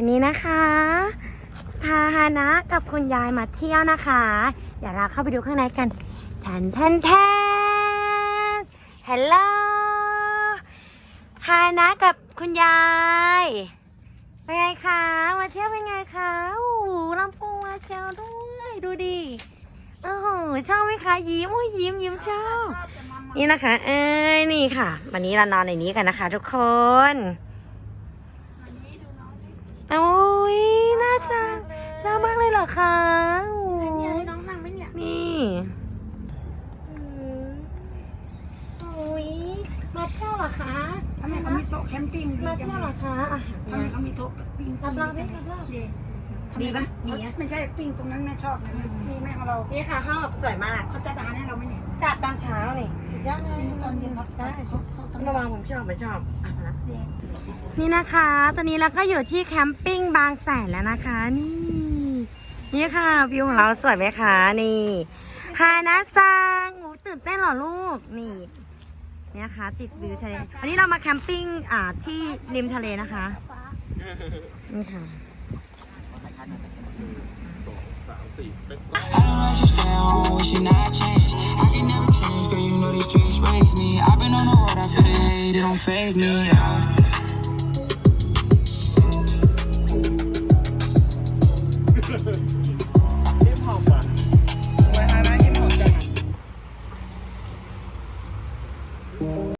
วันนี้นะคะ พาฮานะกับคุณยายมาเที่ยวนะคะ เดี๋ยวเราเข้าไปดูข้างในกันแทนแทนแทนฮัลโหลฮานะกับคุณยายเป็นไงคะมาเที่ยวเป็นไงคะโอ้โหลำโพงมาเจ้าด้วยดูดิโอ้โหชอบไหมคะยิ้มโอ้ยยิ้มยิ้มชอบนี่นะคะ เอ้ยนี่ค่ะ วันนี้เรานอนในนี้กันนะคะ ทุกคนโอ้ยน่าจัง ชอบมากเลยเหรอคะโอ้ยเนี่ยให้น้องนั่งไหมเนี่ยนี่อืมโอ้ยมาเที่ยวเหรอคะทำไมเขามีโต๊ะแคมปิ้งดีมาจัเที่งยวเหรอคะอะทำไมเขามีโต๊ะปิ้งรับรองดิรับรองดีดีปะดีอะไม่ใช่ปิ้งตรงนั้นแม่ชอบนะนี่แม่ของเรานี่ค่ะห้องแบบสวยมากเขาจะดานให้เราไหมเนี่ยจัดตอนเช้านี่สุดยอดเลยตอนเย็นเขาได้เขาเขาเขาระวังผมชอบผมชอบอะมาละนี่นะคะ ตอนนี้เราก็อยู่ที่แคมปิ้งบางแสนแล้วนะคะนี่ นี่ค่ะวิวของเราสวยไหมคะนี่ฮานะซังหนูตื่นเต้นเหรอลูกนี่เนี่ยค่ะ ติดวิวทะเลวันนี้เรามาแคมปิ้งอ่าที่ริมทะเลนะคะนี่ค่ะ I don't understand, I